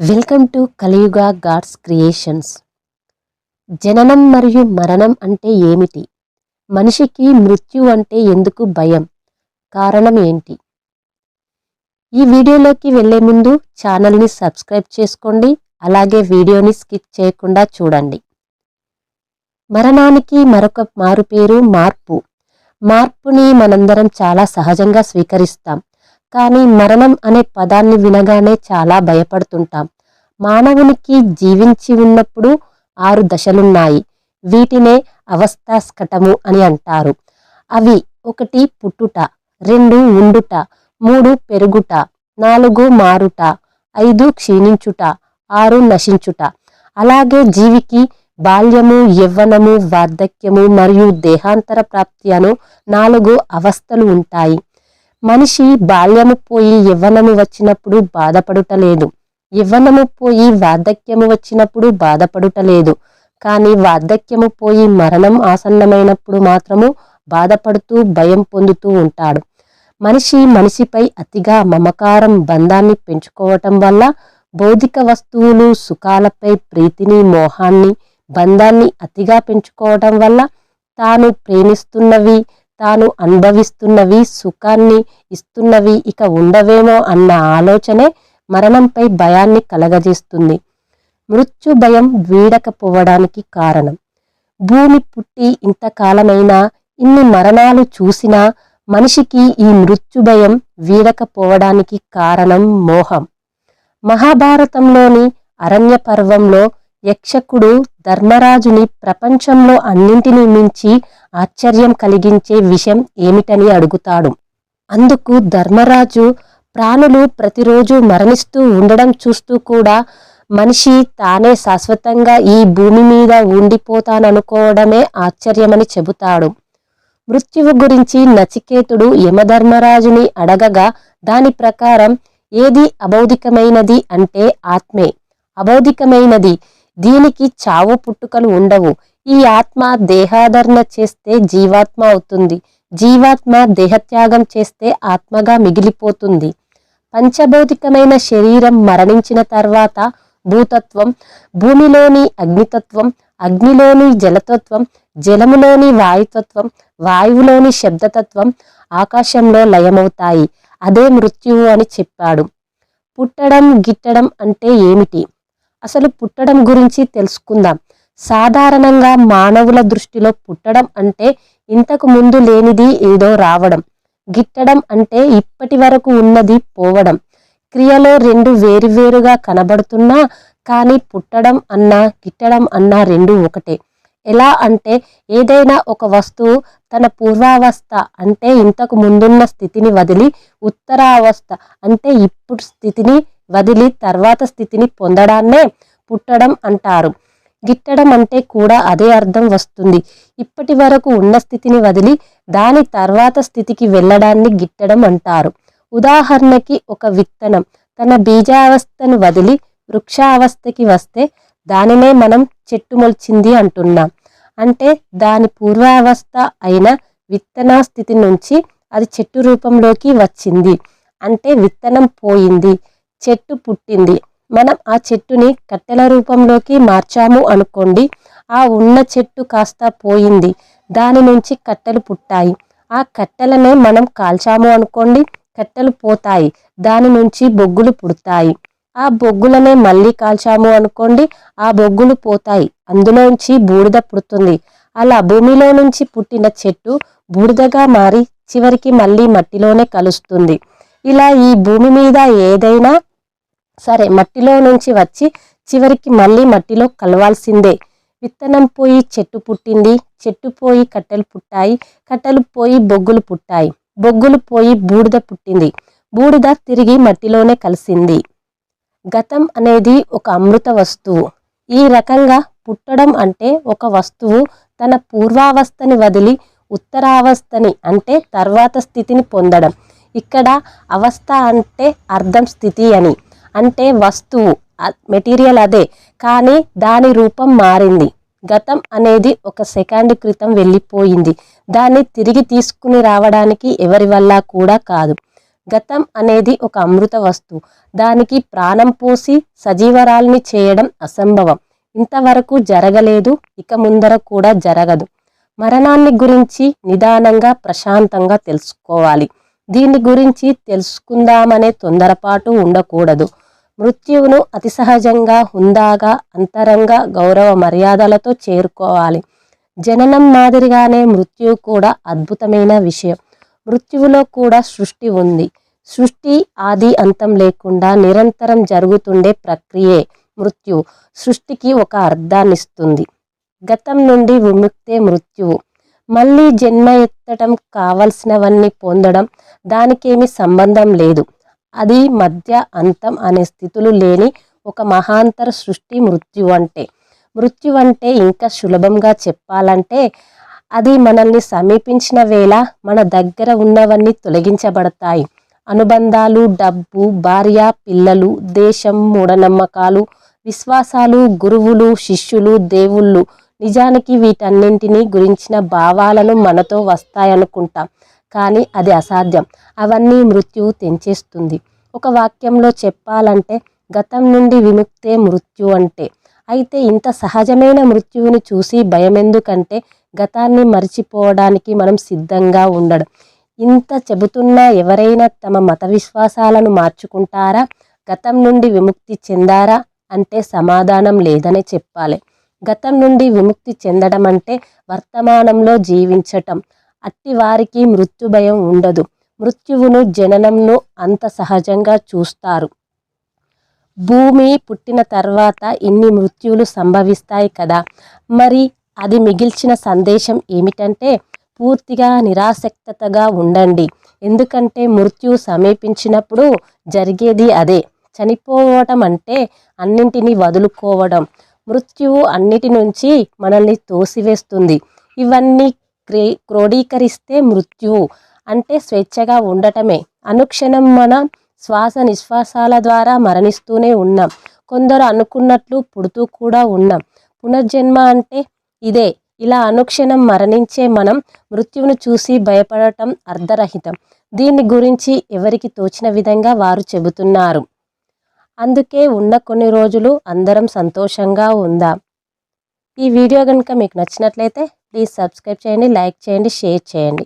Welcome to Kaliyuga gods creations జననం మరియు మరణం అంటే ఏమిటి? మనిషికి మృత్యు అంటే ఎందుకు భయం? కారణం ఏంటి? ఈ వీడియోలోకి వెళ్ళే ముందు ఛానల్ని సబ్స్క్రైబ్ చేసుకోండి అలాగే వీడియోని స్కిప్ చేయకుండా చూడండి. మరణానికి మరొక మారుపేరు మార్పు. మార్పుని మనందరం చాలా సహజంగా స్వీకరిస్తాం. కానీ మరణం అనే పదాన్ని వినగానే చాలా భయపడుతుంటాం. మానవునికి జీవించి ఉన్నప్పుడు ఆరు దశలున్నాయి. వీటినే అవస్థాస్కటము అని అంటారు. అవి ఒకటి పుట్టుట రెండు ఉండుట మూడు పెరుగుట నాలుగు మారుట ఐదు క్షీణించుట ఆరు నశించుట. అలాగే జీవికి బాల్యము యవ్వనము వార్ధక్యము మరియు దేహాంతర ప్రాప్తి అను నాలుగు అవస్థలు ఉంటాయి. మనిషి బాల్యము పోయి యవ్వనము వచ్చినప్పుడు బాధపడుటలేదు. యవ్వనము పోయి వార్ధక్యము వచ్చినప్పుడు బాధపడుటలేదు. కానీ వార్ధక్యము పోయి మరణం ఆసన్నమైనప్పుడు మాత్రము బాధపడుతూ భయం పొందుతూ ఉంటాడు. మనిషి మనిషిపై అతిగా మమకారం బంధాన్ని పెంచుకోవటం వల్ల భౌతిక వస్తువులు సుఖాలపై ప్రీతిని మోహాన్ని బంధాన్ని అతిగా పెంచుకోవటం వల్ల తాను ప్రేమిస్తున్నవి తాను అనుభవిస్తున్నవి సుఖాన్ని ఇస్తున్నవి ఇక ఉండవేమో అన్న ఆలోచనే మరణంపై భయాన్ని కలగజేస్తుంది. మృత్యు భయం వీడకపోవడానికి కారణం. భూమి పుట్టి ఇంతకాలమైనా ఇన్ని మరణాలు చూసినా మనిషికి ఈ మృత్యు భయం వీడకపోవడానికి కారణం మోహం. మహాభారతంలోని అరణ్య పర్వంలో యక్షకుడు ధర్మరాజుని ప్రపంచంలో అన్నింటినీ మించి ఆశ్చర్యం కలిగించే విషయం ఏమిటని అడుగుతాడు. అందుకు ధర్మరాజు ప్రాణులు ప్రతిరోజు మరణిస్తూ ఉండడం చూస్తూ కూడా మనిషి తానే శాశ్వతంగా ఈ భూమి మీద ఉండిపోతాననుకోవడమే ఆశ్చర్యమని చెబుతాడు. మృత్యువు గురించి నచికేతుడు యమధర్మరాజుని అడగగా దాని ప్రకారం ఏది అబౌధికమైనది అంటే ఆత్మే. అబౌధికమైనది దీనికి చావు పుట్టుకలు ఉండవు. ఈ ఆత్మ దేహాధరణ చేస్తే జీవాత్మ అవుతుంది. జీవాత్మ దేహత్యాగం చేస్తే ఆత్మగా మిగిలిపోతుంది. పంచభౌతికమైన శరీరం మరణించిన తర్వాత భూతత్వం భూమిలోని అగ్నితత్వం అగ్నిలోని జలతత్వం జలములోని వాయుతత్వం వాయువులోని శబ్దతత్వం ఆకాశంలో లయమవుతాయి. అదే మృత్యువు అని చెప్పాడు. పుట్టడం గిట్టడం అంటే ఏమిటి? అసలు పుట్టడం గురించి తెలుసుకుందాం. సాధారణంగా మానవుల దృష్టిలో పుట్టడం అంటే ఇంతకు ముందు లేనిది ఏదో రావడం గిట్టడం అంటే ఇప్పటి వరకు ఉన్నది పోవడం. క్రియలో రెండు వేరువేరుగా కనబడుతున్నా కానీ పుట్టడం అన్నా గిట్టడం అన్నా రెండు ఒకటే. ఎలా అంటే ఏదైనా ఒక వస్తువు తన పూర్వావస్థ అంటే ఇంతకు ముందున్న స్థితిని వదిలి ఉత్తరావస్థ అంటే ఇప్పుడు స్థితిని వదిలి తర్వాత స్థితిని పొందడాన్నే పుట్టడం అంటారు. గిట్టడం అంటే కూడా అదే అర్థం వస్తుంది. ఇప్పటి వరకు ఉన్న స్థితిని వదిలి దాని తర్వాత స్థితికి వెళ్ళడాన్ని గిట్టడం అంటారు. ఉదాహరణకి ఒక విత్తనం తన బీజావస్థను వదిలి వృక్షావస్థకి వస్తే దానినే మనం చెట్టు మొలిచింది అంటున్నాం. అంటే దాని పూర్వావస్థ అయిన విత్తన స్థితి నుంచి అది చెట్టు రూపంలోకి వచ్చింది. అంటే విత్తనం పోయింది. చెట్టు పుట్టింది. మనం ఆ చెట్టుని కట్టెల రూపంలోకి మార్చాము అనుకోండి ఆ ఉన్న చెట్టు కాస్త పోయింది. దాని నుంచి కట్టెలు పుట్టాయి. ఆ కట్టెలనే మనం కాల్చాము అనుకోండి కట్టెలు పోతాయి. దాని నుంచి బొగ్గులు పుడతాయి. ఆ బొగ్గులనే మళ్ళీ కాల్చాము అనుకోండి ఆ బొగ్గులు పోతాయి. అందులోంచి బూడిద పుడుతుంది. అలా భూమిలో నుంచి పుట్టిన చెట్టు బూడిదగా మారి చివరికి మళ్ళీ మట్టిలోనే కలుస్తుంది. ఇలా ఈ భూమి మీద ఏదైనా సరే మట్టిలో నుంచి వచ్చి చివరికి మళ్ళీ మట్టిలో కలవాల్సిందే. విత్తనం పోయి చెట్టు పుట్టింది. చెట్టు పోయి కట్టెలు పుట్టాయి. కట్టెలు పోయి బొగ్గులు పుట్టాయి. బొగ్గులు పోయి బూడిద పుట్టింది. బూడిద తిరిగి మట్టిలోనే కలిసింది. గతం అనేది ఒక అమృత వస్తువు. ఈ రకంగా పుట్టడం అంటే ఒక వస్తువు తన పూర్వావస్థని వదిలి ఉత్తరావస్థని అంటే తర్వాత స్థితిని పొందడం. ఇక్కడ అవస్థ అంటే అర్థం స్థితి అని. అంటే వస్తువు మెటీరియల్ అదే కానీ దాని రూపం మారింది. గతం అనేది ఒక సెకండ్ క్రితం వెళ్ళిపోయింది. దాన్ని తిరిగి తీసుకుని రావడానికి ఎవరి వల్ల కూడా కాదు. గతం అనేది ఒక అమృత వస్తువు. దానికి ప్రాణం పోసి సజీవరాల్ని చేయడం అసంభవం. ఇంతవరకు జరగలేదు ఇక ముందర కూడా జరగదు. మరణాన్ని గురించి నిదానంగా ప్రశాంతంగా తెలుసుకోవాలి. దీని గురించి తెలుసుకుందామనే తొందరపాటు ఉండకూడదు. మృత్యువును అతి సహజంగా హుందాగా అంతరంగా గౌరవ మర్యాదలతో చేరుకోవాలి. జననం మాదిరిగానే మృత్యువు కూడా అద్భుతమైన విషయం. మృత్యువులో కూడా సృష్టి ఉంది. సృష్టి ఆది అంతం లేకుండా నిరంతరం జరుగుతుండే ప్రక్రియే మృత్యు. సృష్టికి ఒక అర్థాన్నిస్తుంది. గతం నుండి విముక్తే మృత్యువు. మళ్ళీ జన్మ ఎత్తడం కావలసినవన్నీ పొందడం దానికేమీ సంబంధం లేదు. అది మధ్య అంతం అనే స్థితులు లేని ఒక మహాంతర సృష్టి మృత్యు అంటే. మృత్యు అంటే ఇంకా సులభంగా చెప్పాలంటే అది మనల్ని సమీపించిన వేళ మన దగ్గర ఉన్నవన్నీ తొలగించబడతాయి. అనుబంధాలు డబ్బు భార్య పిల్లలు దేశం మూఢనమ్మకాలు విశ్వాసాలు గురువులు శిష్యులు దేవుళ్ళు నిజానికి వీటన్నింటినీ గురించిన భావాలను మనతో వస్తాయనుకుంటాం. కానీ అది అసాధ్యం. అవన్నీ మృత్యువు తెంచేస్తుంది. ఒక వాక్యంలో చెప్పాలంటే గతం నుండి విముక్తే మృత్యు అంటే. అయితే ఇంత సహజమైన మృత్యువుని చూసి భయమెందుకంటే గతాన్ని మర్చిపోవడానికి మనం సిద్ధంగా ఉండడం. ఇంత చెబుతున్నా ఎవరైనా తమ మత విశ్వాసాలను మార్చుకుంటారా? గతం నుండి విముక్తి చెందారా? అంటే సమాధానం లేదనే చెప్పాలి. గతం నుండి విముక్తి చెందడం అంటే వర్తమానంలో జీవించటం. అట్టి వారికి మృత్యు భయం ఉండదు. మృత్యువును జననంను అంత సహజంగా చూస్తారు. భూమి పుట్టిన తర్వాత ఇన్ని మృత్యువులు సంభవిస్తాయి కదా. మరి అది మిగిల్చిన సందేశం ఏమిటంటే పూర్తిగా నిరాసక్తగా ఉండండి. ఎందుకంటే మృత్యు సమీపించినప్పుడు జరిగేది అదే. చనిపోవటం అంటే అన్నింటినీ వదులుకోవడం. మృత్యువు అన్నిటి నుంచి మనల్ని తోసివేస్తుంది. ఇవన్నీ క్రీ క్రోడీకరిస్తే మృత్యువు అంటే స్వేచ్ఛగా ఉండటమే. అనుక్షణం మనం శ్వాస నిశ్వాసాల ద్వారా మరణిస్తూనే ఉన్నాం. కొందరు అనుకున్నట్లు పుడుతూ కూడా ఉన్నాం. పునర్జన్మ అంటే ఇదే. ఇలా అనుక్షణం మరణించే మనం మృత్యువును చూసి భయపడటం అర్ధరహితం దీని గురించి ఎవరికి తోచిన విధంగా వారు చెబుతున్నారు. అందుకే ఉన్న కొన్ని రోజులు అందరం సంతోషంగా ఉందాం. ఈ వీడియో కనుక మీకు నచ్చినట్లయితే ప్లీజ్ సబ్స్క్రైబ్ చేయండి లైక్ చేయండి షేర్ చేయండి.